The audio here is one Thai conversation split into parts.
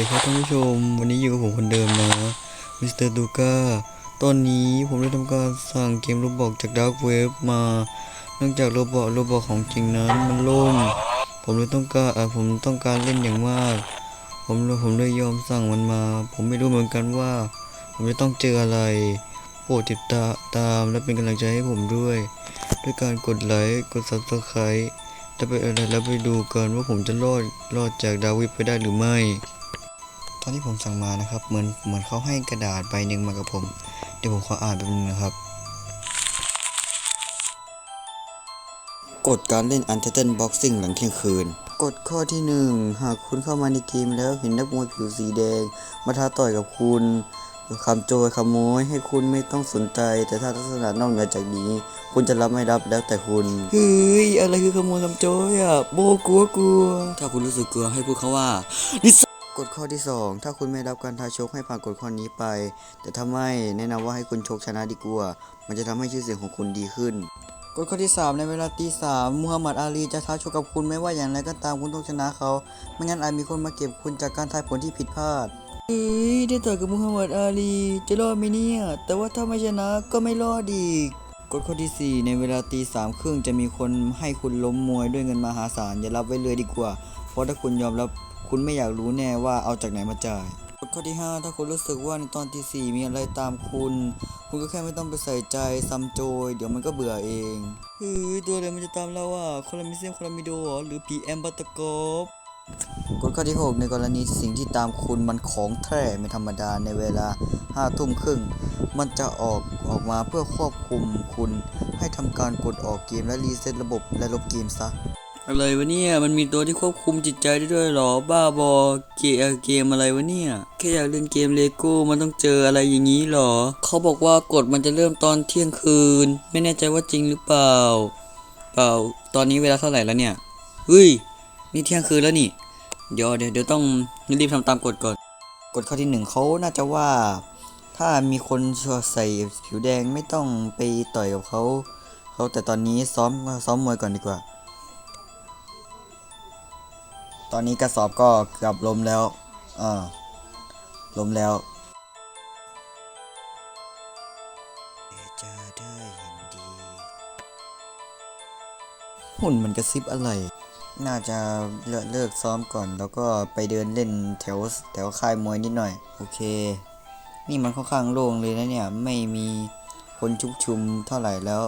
สวัสดีครับท่านผู้ชม วันนี้อยู่กับผมคนเดิมนะมิสเตอร์ดูก้าตอนนี้ผมได้ทำการสั่งเกมโรบอกจากดาร์กเว็บมาเนื่องจากโรบอกโรบอกของจริงนั้นมันล่มผมเลยต้องการผมต้องการเล่นอย่างมาก ผมเลยผมเลยยอมสั่งมันมา ผมไม่รู้เหมือนกันว่า ผมจะต้องเจออะไรโปรดติดตาตามและเป็นกำลังใจให้ผมด้วย ด้วยการกดไลค์กด subscribe จะไปอะไรแล้วไปดูกันว่าผมจะรอดรอดจากดาวิดไปได้หรือไม่ ตอนที่ผมสั่งมานะครับ เหมือนเหมือนเขาให้กระดาษใบหนึ่งมากับผม เดี๋ยวผมขออ่านแป๊บนึงนะครับ กฎการเล่น Untitled Boxing หลังเที่ยงคืน กฎข้อที่ 1 หากคุณเข้ามาในเกมแล้วเห็นนักมวยผิวสีแดง มาท้าต่อยกับคุณคำโจยขโมยให้คุณไม่ต้องสนใจ แต่ถ้าลักษณะนอกเหนือจากนี้ คุณจะรับไม่รับแล้วแต่คุณเฮ้ยอะไรคือขโมยคำโจยอะโบกลัวกลัว ถ้าคุณรู้สึกกลัวให้พูดเขาว่านิส กฎข้อที่ 2 ถ้าคุณไม่รับการท้าชกให้ผ่านกฎข้อนี้ไป แต่ถ้าไม่แนะนำว่าให้คุณชกชนะดีกว่า มันจะทำให้ชื่อเสียงของคุณดีขึ้น กฎข้อที่ 3 ในเวลาตีสามมูฮัมหมัดอาลีจะท้าชกกับคุณไม่ว่าอย่างไรก็ตามคุณต้องชนะเขา ไม่งั้นอาจมีคนมาเก็บคุณจากการทายผลที่ผิดพลาดเฮ้ยได้ต่อยกับมูฮัมหมัดอาลี จะรอดไหมเนี่ย แต่ว่าถ้าไม่ชนะก็ไม่รอดอีกกฎข้อที่ 4 ในเวลาตีสามครึ่งจะมีคนให้คุณล้มมวยด้วยเงินมหาศาลอย่ารับไว้เลยดีกว่า เพราะถ้าคุณยอมรับ คุณไม่อยากรู้แน่ว่าเอาจากไหนมาจ่ายกฎข้อที่ 5 ถ้าคุณรู้สึกว่าในตอนที่ 4 มีอะไรตามคุณ คุณก็แค่ไม่ต้องไปใส่ใจซ้ำโจย เดี๋ยวมันก็เบื่อเองเฮ้ยตัวอะไรมันจะตามเราอะคนละมิเซียมคนละมิโดหรือผีแอมบัตตกบกฎข้อที่ 6 ในกรณีสิ่งที่ตามคุณมันของแท้ไม่ธรรมดาในเวลาห้าทุ่มครึ่ง มันจะออกออกมาเพื่อควบคุมคุณ ให้ทำการกดออกเกมและรีเซ็ตระบบและลบเกมซะ อะไรวะเนี่ย มันมีตัวที่ควบคุมจิตใจได้ด้วยเหรอ บ้าบอ เกมเกมอะไรวะเนี่ย แค่อยากเล่นเกมเลโก้มันต้องเจออะไรอย่างนี้เหรอ เขาบอกว่ากฎมันจะเริ่มตอนเที่ยงคืน ไม่แน่ใจว่าจริงหรือเปล่า เปล่า ตอนนี้เวลาเท่าไหร่แล้วเนี่ยเฮ้ย นี่เที่ยงคืนแล้วนี่ เดี๋ยวเดี๋ยวเดี๋ยวต้องรีบทำตามกฎก่อน กฎข้อที่หนึ่งเขาน่าจะว่า ถ้ามีคนใส่ผิวแดงไม่ต้องไปต่อยกับเขา เขาแต่ตอนนี้ซ้อมซ้อมมวยก่อนดีกว่า ตอนนี้กระสอบก็เกือบล้มแล้วอล้มแล้วจะได้เห็นดี หุ่นมันกระซิบอะไร น่าจะเลิกเลิกซ้อมก่อน แล้วก็ไปเดินเล่นแถวแถวค่ายมวยนิดหน่อย โอเค นี่มันค่อนข้างโล่งเลยนะเนี่ย ไม่มีคนชุกชุมเท่าไหร่แล้ว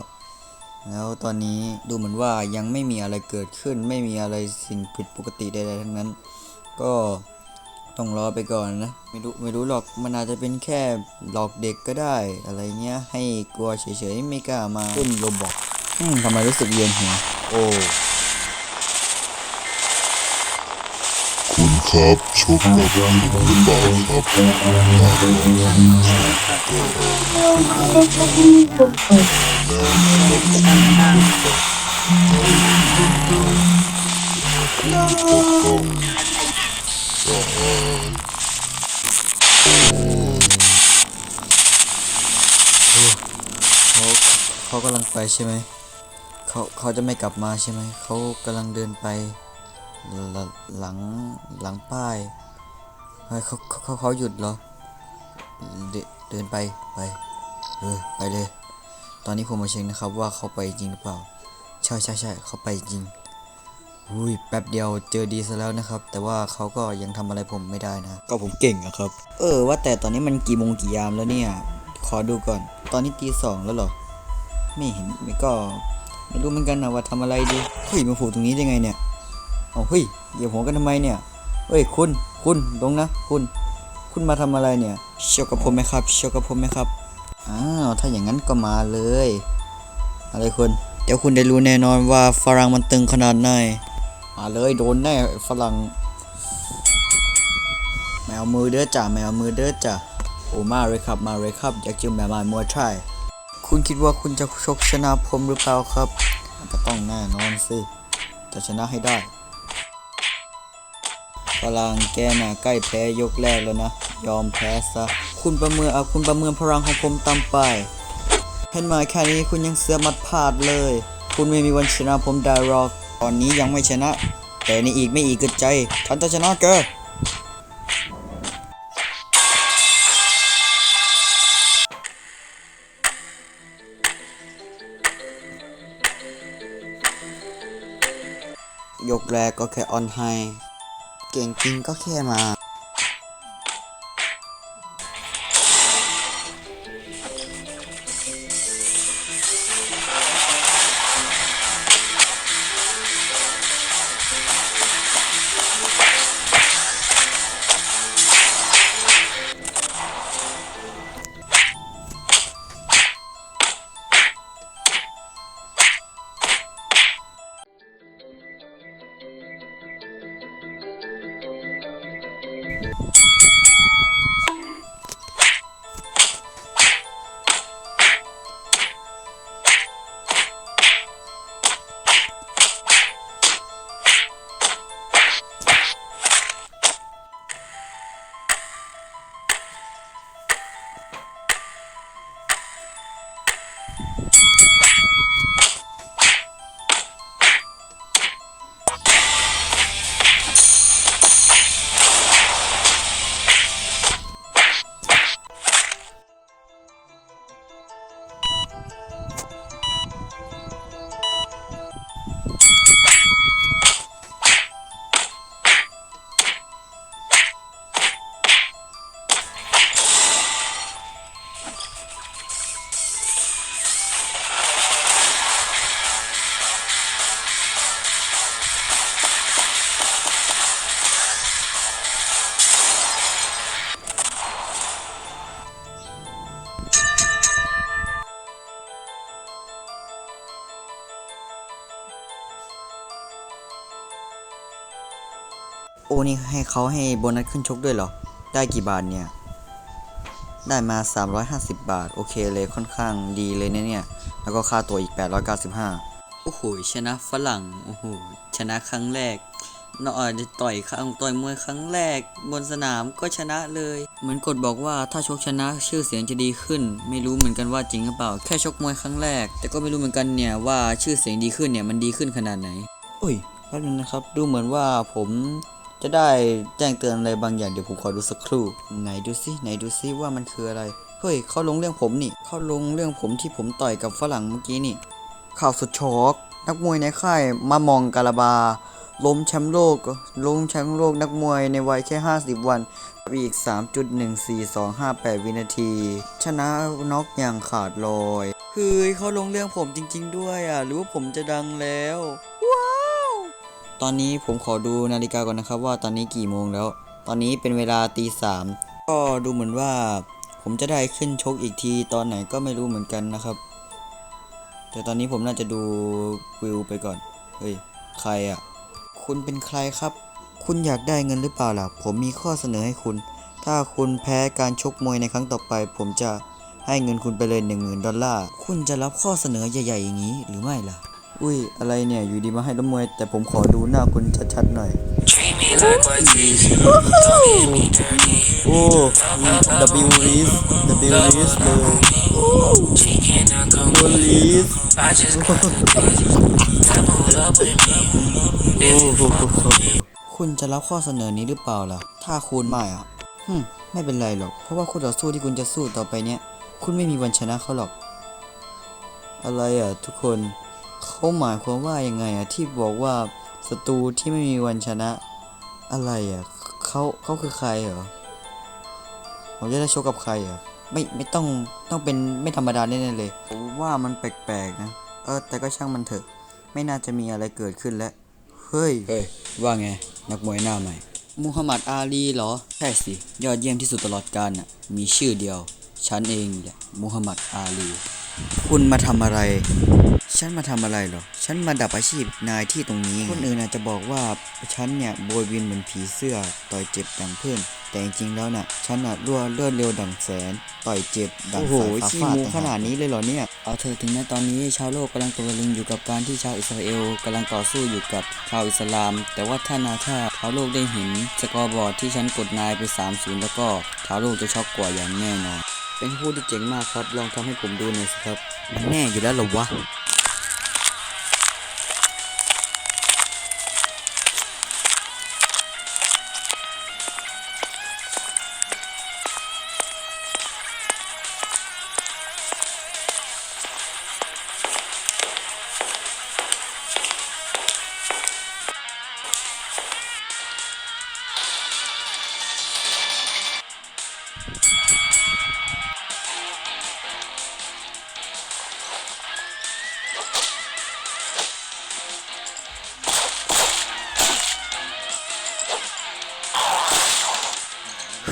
แล้วตอนนี้ดูเหมือนว่ายังไม่มีอะไรเกิดขึ้น ไม่มีอะไรสิ่งผิดปกติใดๆทั้งนั้น ก็ต้องรอไปก่อนนะ ไม่รู้ไม่รู้หรอกมันอาจจะเป็นแค่หลอกเด็กก็ได้ อะไรเงี้ยให้กลัวเฉยๆไม่กล้ามาเล่นโรบอกอืมทำไมรู้สึกเวียนหัวโอ้ ครับชกกับผมหรือเปล่าครับเขาเขากำลังไปใช่ไหม เขาเขาจะไม่กลับมาใช่ไหม เขากำลังเดินไป หลหลังหลังป้ายเฮ้ยเขาเขาเขาเขาหยุดเหรอเดเดินไปไปเออไปเลย ตอนนี้ผมมาเช็คนะครับว่าเขาไปจริงหรือเปล่า ใช่ใช่ใช่เขาไปจริงอุ้ยแป๊บเดียวเจอดีซะแล้วนะครับ แต่ว่าเขาก็ยังทำอะไรผมไม่ได้นะ ก็ผมเก่งอะครับ เออ ว่าแต่ตอนนี้มันกี่โมงกี่ยามแล้วเนี่ย ขอดูก่อน ตอนนี้ตีสองแล้วเหรอ ไม่เห็นไม่ก็ ไม่รู้เหมือนกันนะว่าทำอะไรดีเฮ้ยมาผูกตรงนี้ได้ไงเนี่ย เอาเฮ้ยเหยียบหัวกันทำไมเนี่ยเฮ้ยคุณคุณลงนะ คุณ คุณมาทำอะไรเนี่ยเชียวกับผมไหมครับเชียวกับผมไหมครับอ้าวถ้าอย่างนั้นก็มาเลย อะไรคุณเดี๋ยวคุณได้รู้แน่นอนว่าฝรั่งมันตึงขนาดไหนมาเลยโดนแน่ฝรั่งแมวมือเด้อจ้ะแมวมือเด้อจ้ะโอ้มาเลยครับมาเลยครับอยากเจอแมวมามัวยไทยคุณคิดว่าคุณจะชกชนะผมหรือเปล่าครับก็ต้องแน่นอนสิจะชนะให้ได้ ตารางแกน่ะใกล้แพ้ยกแรกแล้วนะ ยอมแพ้ซะ คุณประเมินเอาคุณประเมินพลังของผมต่ำไป เห็นไหมแค่นี้คุณยังเสือมัดพลาดเลย คุณไม่มีวันชนะผมได้หรอก ตอนนี้ยังไม่ชนะ แต่นี่อีกไม่อีกกึดใจ ฉันจะชนะเกยกแรกก็แค่ออนไฮ เก่งจริงก็แค่มา นี่ให้เขาให้โบนัสขึ้นชกด้วยเหรอ ได้กี่บาทเนี่ย ได้มา 350 บาท โอเคเลยค่อนข้างดีเลยนะเนี่ย แล้วก็ค่าตัวอีก 895 โอ้โห ชนะฝรั่ง โอ้โห ชนะครั้งแรกนอจากต่อยครั้งต่อยมวยครั้งแรก บนสนามก็ชนะเลย เหมือนกฎบอกว่าถ้าชกชนะชื่อเสียงจะดีขึ้น ไม่รู้เหมือนกันว่าจริงหรือเปล่า แค่ชกมวยครั้งแรก แต่ก็ไม่รู้เหมือนกันเนี่ยว่าชื่อเสียงดีขึ้นเนี่ยมันดีขึ้นขนาดไหน อุ้ยแป๊บนึงนะครับ ดูเหมือนว่าผม จะได้แจ้งเตือนอะไรบางอย่างเดี๋ยวผมขอดูสักครู่ไหนดูซิไหนดูซิว่ามันคืออะไรเฮ้ยเขาลงเรื่องผมนี่เขาลงเรื่องผมที่ผมต่อยกับฝรั่งเมื่อกี้นี่ ข่าวสุดช็อกนักมวยในค่ายมามองกาลาบา ล้มแชมป์โลกล้มแชมป์โลกนักมวยในวัยแค่ 50 วันอีก 3.14258 วินาที ชนะน็อกอย่างขาดลอยเฮ้ยเขาลงเรื่องผมจริง ๆ ด้วยอะหรือว่าผมจะดังแล้วว้าว ตอนนี้ผมขอดูนาฬิกาก่อนนะครับ ว่าตอนนี้กี่โมงแล้ว ตอนนี้เป็นเวลาตีสามก็ดูเหมือนว่า ผมจะได้ขึ้นชกอีกทีตอนไหนก็ไม่รู้เหมือนกันนะครับ แต่ตอนนี้ผมน่าจะดูวิวไปก่อน เฮ้ย ใครอะ คุณเป็นใครครับ คุณอยากได้เงินหรือเปล่าล่ะ ผมมีข้อเสนอให้คุณ ถ้าคุณแพ้การชกมวยในครั้งต่อไป ผมจะให้เงินคุณไปเลยหนึ่งหมื่นดอลลาร์ คุณจะรับข้อเสนอใหญ่ๆอย่างนี้หรือไม่ล่ะ อุ้ย อะไรเนี่ย อยู่ดีมาให้ล้มมวย แต่ผมขอดูหน้าคุณชัดๆหน่อย Treat me like what's easy. Don't get me dirty. โอ้ W Reese W Reese เลย She cannot come โอ with ลีส I just โอ้คุณจะรับข้อเสนอนี้หรือเปล่าล่ะ ถ้าคุณไม่อะฮึไม่เป็นไรหรอก เพราะว่าคู่ต่อสู้ที่คุณจะสู้ต่อไปเนี้ย คุณไม่มีวันชนะเขาหรอก อะไรอะทุกคน เขาหมายความว่ายังไงอะที่บอกว่าศัตรูที่ไม่มีวันชนะ อะไรอะเขาเขาคือใครเหรอผมจะได้ชกกับใครอะไม่ไม่ต้องต้องเป็นไม่ธรรมดาแน่ๆเลยผมว่ามันแปลกๆนะเออแต่ก็ช่างมันเถอะ ไม่น่าจะมีอะไรเกิดขึ้นแล้วเฮ้ยเฮ้ยว่าไงนักมวยหน้าใหม่มูฮัมหมัดอาลีเหรอใช่สิ ยอดเยี่ยมที่สุดตลอดกาลน่ะมีชื่อเดียว ฉันเองแหละมูฮัมหมัดอาลี คุณมาทำอะไร ฉันมาทำอะไรเหรอ ฉันมาดับอาชีพนายที่ตรงนี้ คนอื่นอาจจะบอกว่าฉันเนี่ยโบยบินเหมือนผีเสื้อ ต่อยเจ็บดังเพื่อน แต่จริงๆแล้วน่ะ ฉันน่ะรวดเลือดเร็วดังแสน ต่อยเจ็บดังสายฟ้าฟาดขนาดนี้เลยเหรอเนี่ย เอาเธอถึงแม้ตอนนี้ชาวโลกกำลังตกตะลึงอยู่กับการที่ชาวอิสราเอลกำลังต่อสู้อยู่กับชาวอิสลาม แต่ว่าถ้านาถ้าชาวโลกได้เห็นสกอร์บอร์ดที่ฉันกดนายไป3-0แล้วก็ชาวโลกจะช็อกกว่าอย่างแน่นอนเป็นผู้ที่เจ๋งมากครับ ลองทำให้ผมดูหน่อยสิครับ มันแน่อยู่แล้วเหรอวะ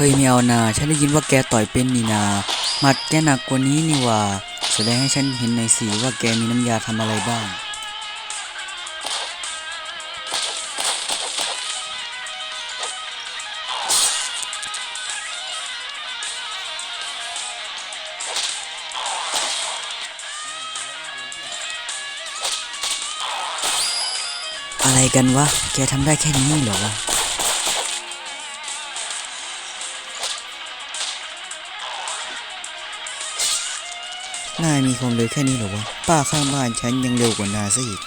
ยไม่เอานาฉันได้ยินว่าแกต่อยเป็นนี่นาหมัดแกหนักกว่านี้นี่หว่าแสดงให้ฉันเห็นหน่อยสิว่าแกมีน้ำยาทำอะไรบ้าง อะไรกันวะ แกทำได้แค่นี้เหรอวะ มีความเร็วแค่นี้เหรอวะ ป้าข้างบ้านฉันยังเร็วกว่านาซะอีก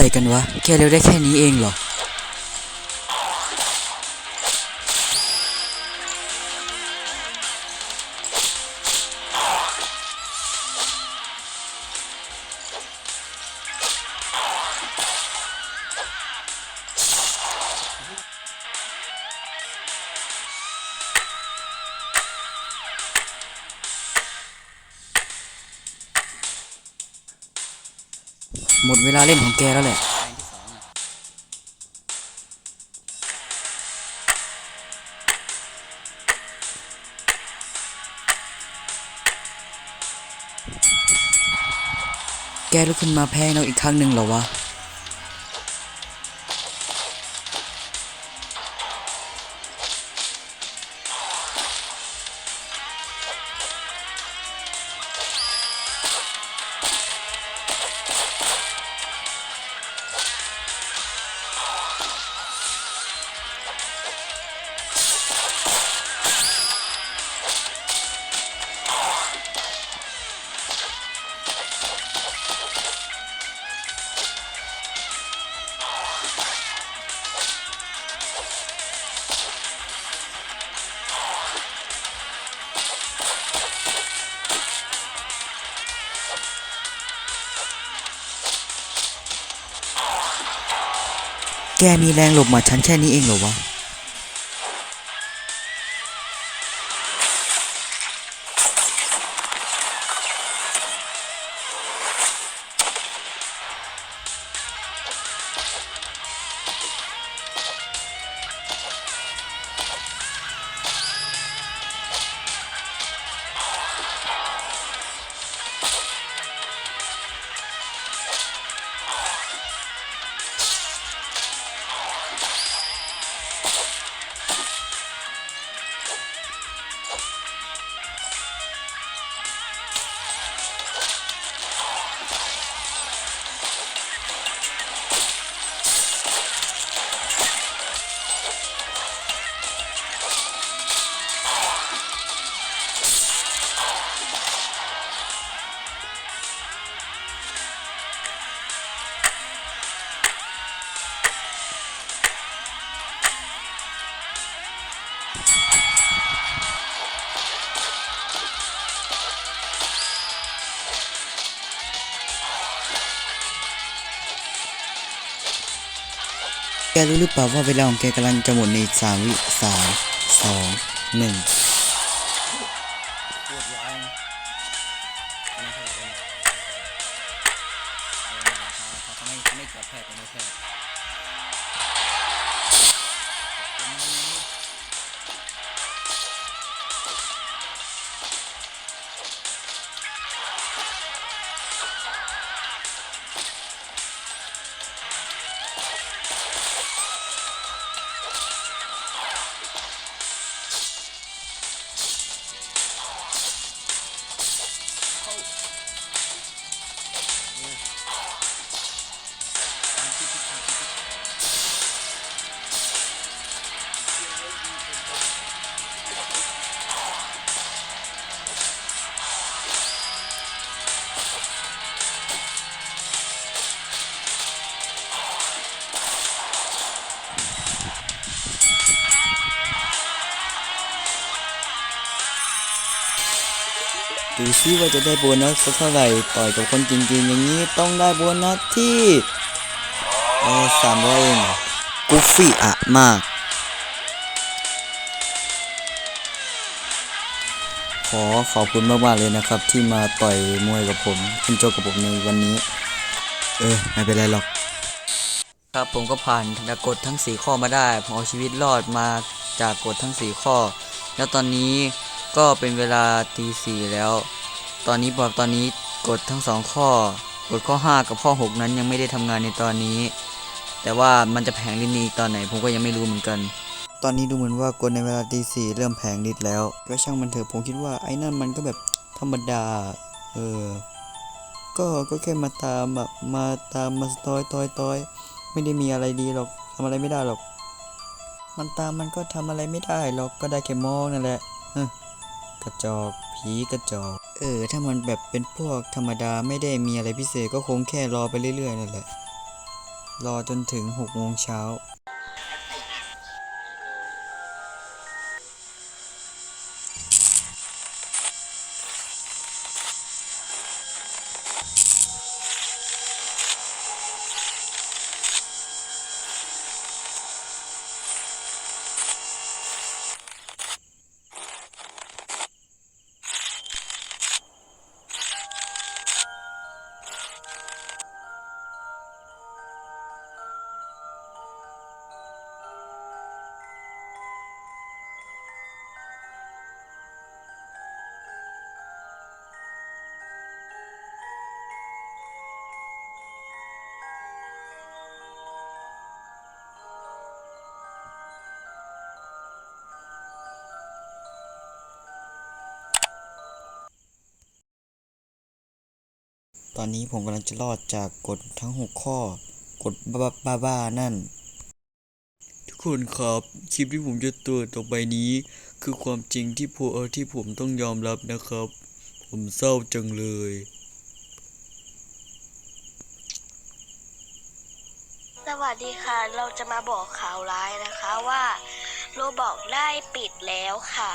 อะไรกันวะ แกเร็วได้แค่นี้เองเหรอ มดเวลาเล่นของแกแล้วแหละแกลุกขึ้นมาแพ้เราอีกครั้งหนึ่งเหรอวะ แกมีแรงหลบหมาฉันแค่นี้เองเหรอวะ แกรู้หรือเปล่าว่าเวลาของแกกำลังจะหมดในสามวิสามสองหนึ่ง ดูซิว่าจะได้โบนัสสักเท่าไหร่ต่อยกับคนจริงๆ อย่างนี้ต้องได้โบนัสที่เออสามร้อยเองกุฟฟี่อะมาก ขอขอบคุณมากๆเลยนะครับ ที่มาต่อยมวยกับผมขึ้นโจกกับผมในวันนี้ เออไม่เป็นไรหรอก ครับผมก็ผ่านกฎทั้ง 4 ข้อมาได้ ผมเอาชีวิตรอดมาจากกฎทั้ง 4 ข้อ แล้วตอนนี้ ก็เป็นเวลาตีสี่แล้ว ตอนนี้บอกตอนนี้กฎทั้ง2ข้อกฎข้อ 5 กับข้อ 6 นั้นยังไม่ได้ทำงานในตอนนี้ แต่ว่ามันจะแผงลินีตอนไหนผมก็ยังไม่รู้เหมือนกัน ตอนนี้ดูเหมือนว่ากดในเวลาตีสี่เริ่มแผงฤทธิ์แล้ว ก็ช่างมันเถอะผมคิดว่าไอ้นั่นมันก็แบบธรรมดา เออ ก็ก็แค่มาตามอะมาตามมาตอยตอยตอยไม่ได้มีอะไรดีหรอกทำอะไรไม่ได้หรอก มันตามมันก็ทำอะไรไม่ได้หรอกก็ได้แค่มองนั่นแหละ กระจอกผีกระจอกเออ ถ้ามันแบบเป็นพวกธรรมดาไม่ได้มีอะไรพิเศษก็คงแค่รอไปเรื่อยๆนั่นแหละ รอจนถึงหกโมงเช้า อนนี้ผมกำลังจะรอดจากกฎทั้ง 6 ข้อกฎบ้าบ้าๆนั่น ทุกคนครับคลิปที่ผมจะตัวต่อไปนี้ คือความจริงที่พวกที่ผมต้องยอมรับนะครับ ผมเศร้าจังเลยสวัสดีค่ะ เราจะมาบอกข่าวร้ายนะคะว่าโรบอกได้ปิดแล้วค่ะ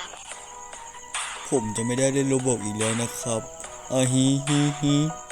ผมจะไม่ได้เล่นโรบอกอีกแล้วนะครับอาฮิฮิฮิ